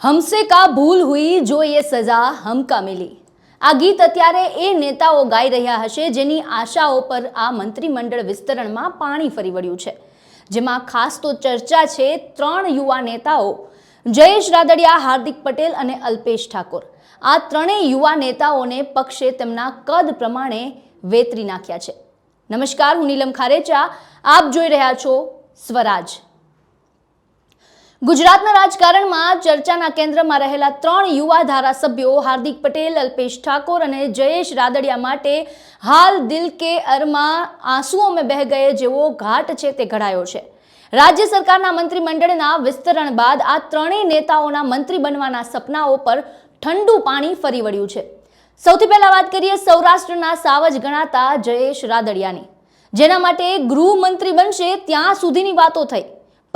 હમસે કા ભૂલ હુઈ જો એ સજા હમકા મિલી આ ગીત અત્યારે એ નેતાઓ ગાઈ રહ્યા હશે જેની આશાઓ પર આ મંત્રીમંડળ વિસ્તરણમાં પાણી ફરી વળ્યું છે જેમાં ખાસ તો ચર્ચા છે ત્રણ યુવા નેતાઓ જયેશ રાદડિયા હાર્દિક પટેલ અને અલ્પેશ ઠાકોર આ ત્રણેય યુવા નેતાઓને પક્ષે તેમના કદ પ્રમાણે વેતરી નાખ્યા છે। નમસ્કાર, હું નીલમ ખારેચા, આપ જોઈ રહ્યા છો સ્વરાજ। ગુજરાતના રાજકારણમાં ચર્ચાના કેન્દ્રમાં રહેલા ત્રણ યુવા ધારાસભ્યો હાર્દિક પટેલ, અલ્પેશ ઠાકોર અને જયેશ રાદડિયા માટે હાલ દિલ કે અરમાં આંસુઓ મેં બહે ગયે જેવો ઘાટ છે તે ઘડાયો છે. રાજ્ય સરકારના મંત્રીમંડળના વિસ્તરણ બાદ આ ત્રણેય નેતાઓના મંત્રી બનવાના સપનાઓ પર ઠંડુ પાણી ફરી વળ્યું છે. સૌથી પહેલા વાત કરીએ સૌરાષ્ટ્રના સાવજ ગણાતા જયેશ રાદડિયાની. જેના માટે ગૃહમંત્રી બનશે ત્યાં સુધીની વાતો થઈ.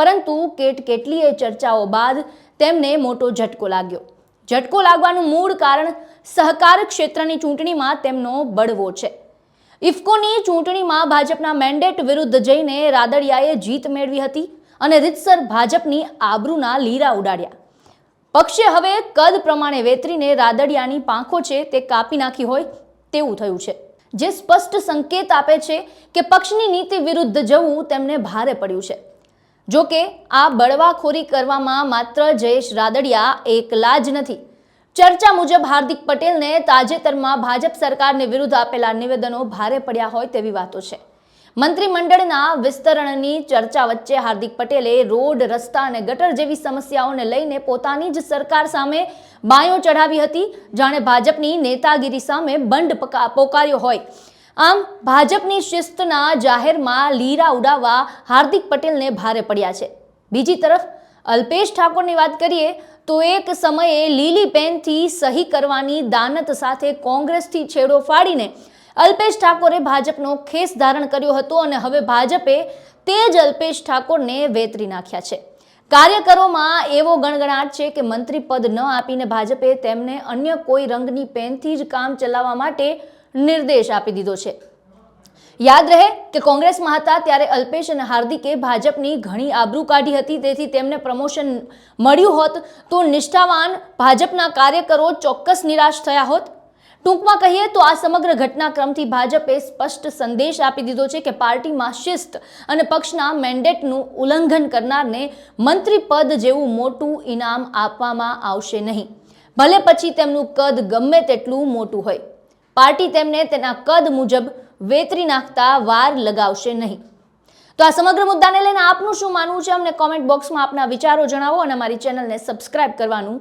પરંતુ કેટ કેટલીય ચર્ચાઓ બાદ તેમને મોટો ઝટકો લાગ્યો. ઝટકો લાગવાનું મૂળ કારણ સહકાર ક્ષેત્રની ચૂંટણીમાં તેમનો બળવો છે. ઇફકોની ચૂંટણીમાં ભાજપના મેન્ડેટ વિરુદ્ધ જઈને રાદડિયાએ જીત મેળવી હતી અને રીતસર ભાજપની આબરૂના લીરા ઉડાડ્યા. પક્ષે હવે કદ પ્રમાણે વેતરીને રાદડિયાની પાંખો છે તે કાપી નાખી હોય તેવું થયું છે. જે સ્પષ્ટ સંકેત આપે છે કે પક્ષની નીતિ વિરુદ્ધ જવું તેમને ભારે પડ્યું છે. જો કે, આ બળવાખોરી કરવામાં માત્ર જયેશ રાદડિયા એકલા જ નથી. ચર્ચા મુજબ હાર્દિક પટેલને તાજેતરમાં ભાજપ સરકારને વિરુદ્ધ આપેલા નિવેદનો ભારે પડ્યા હોય તેવી વાતો છે. મંત્રીમંડળના વિસ્તરણની ચર્ચા વચ્ચે હાર્દિક પટેલે રોડ, રસ્તા અને ગટર જેવી સમસ્યાઓને લઈને પોતાની જ સરકાર સામે બાયો ચઢાવી હતી. જાણે ભાજપની નેતાગીરી સામે પકા- પોકાર્યો હોય. આમ ભાજપની શિસ્તના જાહેરમાં લીરા ઉડાવવા હાર્દિક પટેલને ભારે પડ્યા છે. બીજી તરફ, અલ્પેશ ઠાકોરની વાત કરીએ તો એક સમયે લીલી પેનથી સહી કરવાની દાનત સાથે કોંગ્રેસથી છેડો ફાડીને અલ્પેશ ઠાકોરે ભાજપનો ખેસ ધારણ કર્યો હતો અને હવે ભાજપે તે જ અલ્પેશ ઠાકોરને વેતરી નાખ્યા છે. કાર્યકરોમાં એવો ગણગણાટ છે કે મંત્રી પદ ન આપીને ભાજપે તેમને અન્ય કોઈ રંગની પેનથી જ કામ ચલાવવા માટે નિર્દેશ આપી દીધો છે. યાદ રહે કે કોંગ્રેસમાં હતા ત્યારે અલ્પેશ અને હાર્દિકે ભાજપની ઘણી આબરૂ કાઢી હતી, તેથી તેમને પ્રમોશન મળ્યું હોત તો નિષ્ઠાવાન ભાજપના કાર્યકરો ચોક્કસ નિરાશ થયા હોત. ટૂંકમાં કહીએ તો આ સમગ્ર ઘટનાક્રમથી ભાજપે સ્પષ્ટ સંદેશ આપી દીધો છે કે પાર્ટીમાં શિસ્ત અને પક્ષના મેન્ડેટનું ઉલ્લંઘન કરનારને મંત્રી પદ જેવું મોટું ઇનામ આપવામાં આવશે નહીં. ભલે પછી તેમનું કદ ગમે તેટલું મોટું હોય. પાર્ટી તેમને તેના કદ મુજબ વેતરી નાખતા વાર લગાવશે નહીં. તો આ સમગ્ર મુદ્દાને લઈને આપનું શું માનવું છે? અમને કોમેન્ટ બોક્સમાં આપના વિચારો જણાવો અને અમારી ચેનલને સબસ્ક્રાઇબ કરવાનું